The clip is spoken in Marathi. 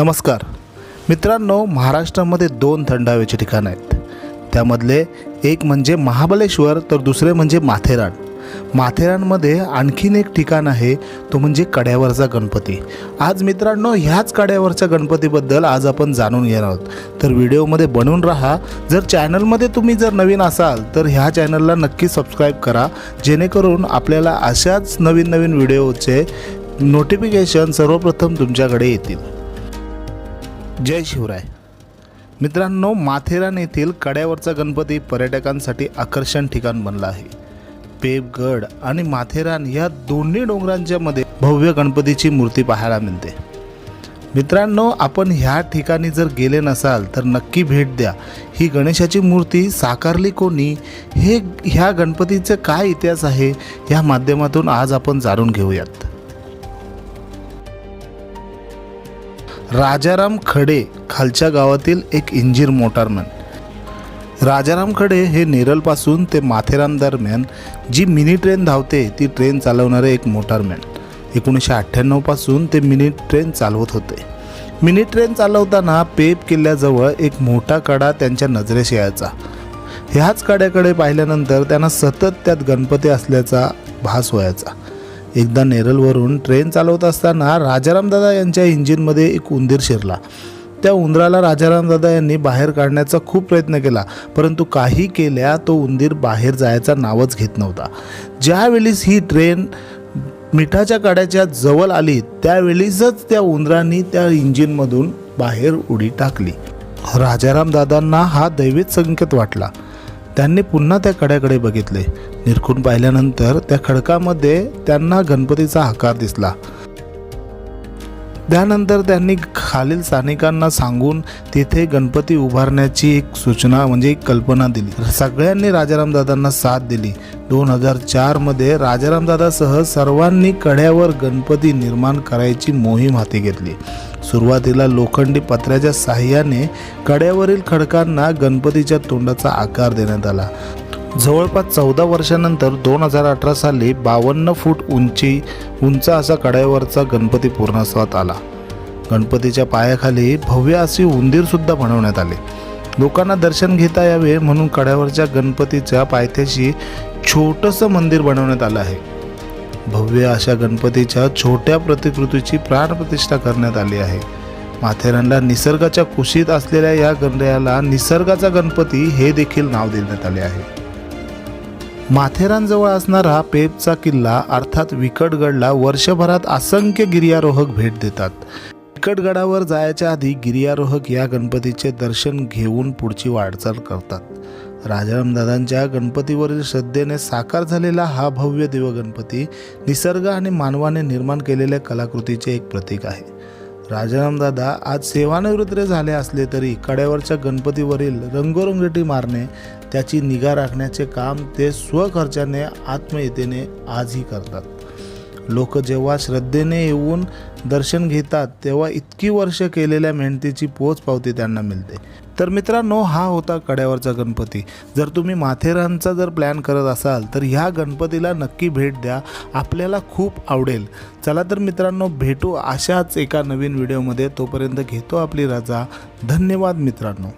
नमस्कार. मित्रांनो महाराष्ट्रामध्ये दोन थंड हवेचे ठिकाण आहेत. त्यामधले एक म्हणजे महाबलेश्वर तर दुसरे म्हणजे माथेरान. माथेरानमध्ये आणखीन एक ठिकाण आहे तो म्हणजे कड्यावरचा गणपती. आज मित्रांनो ह्याच कड्यावरच्या गणपतीबद्दल आज आपण जाणून घेणार आहोत. तर व्हिडिओमध्ये बनवून राहा. जर चॅनलमध्ये तुम्ही जर नवीन असाल तर ह्या चॅनलला नक्की सबस्क्राईब करा. जेणेकरून आपल्याला अशाच नवीन नवीन व्हिडिओचे नोटिफिकेशन सर्वप्रथम तुमच्याकडे येतील. जय शिवराय. मित्रांनो माथेरान येथील कड्यावरचा गणपती पर्यटकांसाठी आकर्षण ठिकाण बनला आहे. पेपगड आणि माथेरान या दोन्ही डोंगरांच्या मध्ये भव्य गणपतीची मूर्ती पाहायला मिळते. मित्रांनो आपण ह्या ठिकाणी जर गेले नसाल तर नक्की भेट द्या. ही गणेशाची मूर्ती साकारली कोणी? हे ह्या गणपतीचं काय इतिहास आहे? या माध्यमातून आज आपण जाणून घेऊयात. राजाराम खडे खालच्या गावातील एक इंजिर मोटारमॅन. राजाराम खडे हे नेरलपासून ते माथेरान दरम्यान जी मिनी ट्रेन धावते ती ट्रेन चालवणारे एक मोटारमॅन. एकोणीसशे अठ्ठ्याण्णवपासून ते मिनी ट्रेन चालवत होते. मिनी ट्रेन चालवताना पेप किल्ल्याजवळ एक मोठा कडा त्यांच्या नजरेस यायचा. ह्याच कड्याकडे पाहिल्यानंतर त्यांना सतत त्यात गणपती असल्याचा भास व्हायचा. एकदा नेरलवरून ट्रेन चालवत असताना राजारामदादा यांच्या इंजिनमध्ये एक उंदीर शिरला. त्या उंदराला राजारामदादा यांनी बाहेर काढण्याचा खूप प्रयत्न केला परंतु काही केल्या तो उंदीर बाहेर जायचा नावच घेत नव्हता. ज्यावेळेस ही ट्रेन मिठाच्या काड्याच्या जवळ आली त्यावेळीसच त्या उंदरांनी त्या इंजिनमधून बाहेर उडी टाकली. राजाराम दादांना हा दैवीत संकेत वाटला. त्यांनी पुन्हा त्या कड्याकडे बघितले. निरखून पाहिल्यानंतर त्या खडकामध्ये त्यांना गणपतीचा आकार दिसला. त्यानंतर त्यांनी खालील स्थानिकांना सांगून तिथे गणपती उभारण्याची एक सूचना म्हणजे एक कल्पना दिली. सगळ्यांनी राजारामदादांना साथ दिली. दोन हजार चारमध्ये राजारामदादासह सर्वांनी कड्यावर गणपती निर्माण करायची मोहीम हाती घेतली. सुरुवातीला लोखंडी पत्र्याच्या साह्याने कड्यावरील खडकांना गणपतीच्या तोंडाचा आकार देण्यात आला. जवळपास चौदा वर्षानंतर दोन हजार अठरा साली बावन्न फूट उंची उंच असा कड्यावरचा गणपती पूर्णस्वात आला. गणपतीच्या पायाखाली भव्य अशी उंदीरसुद्धा बनवण्यात आले. लोकांना दर्शन घेता यावे म्हणून कड्यावरच्या गणपतीच्या पायथ्याशी छोटंसं मंदिर बनवण्यात आलं आहे. भव्य अशा गणपतीच्या छोट्या प्रतिकृतीची प्राणप्रतिष्ठा करण्यात आली आहे. माथेरानला निसर्गाच्या कुशीत असलेल्या या गणरायाला निसर्गाचा गणपती हे देखील नाव देण्यात आले आहे. माथेरानजवळ असणारा पेपचा किल्ला अर्थात विकटगडला वर्षभरात असंख्य गिर्यारोहक भेट देतात. विकटगडावर जायच्या आधी गिर्यारोहक या गणपतीचे दर्शन घेऊन पुढची वाटचाल करतात. राजारामदादांच्या गणपतीवरील श्रद्धेने साकार झालेला हा भव्य देवगणपती निसर्ग आणि मानवाने निर्माण केलेल्या कलाकृतीचे एक प्रतीक आहे. राजारामदादा आज सेवानिवृत्त झाले असले तरी कड्यावरच्या गणपतीवरील रंगोरंगटी मारणे त्याची निगा राखण्याचे काम ते स्वखर्चाने आत्मयतेने आजही करतात. लोक जेव्हा श्रद्धेने येऊन दर्शन घेतात तेव्हा इतकी वर्ष केलेल्या मेहनतीची पोच पावती त्यांना मिळते. तर मित्रांनो हा होता कड्यावरचा गणपती. जर तुम्ही माथेरानचा जर प्लॅन करत असाल तर ह्या गणपतीला नक्की भेट द्या. आपल्याला खूप आवडेल. चला तर मित्रांनो भेटू अशाच एका नवीन व्हिडिओमध्ये. तोपर्यंत घेतो आपली रजा. धन्यवाद मित्रांनो.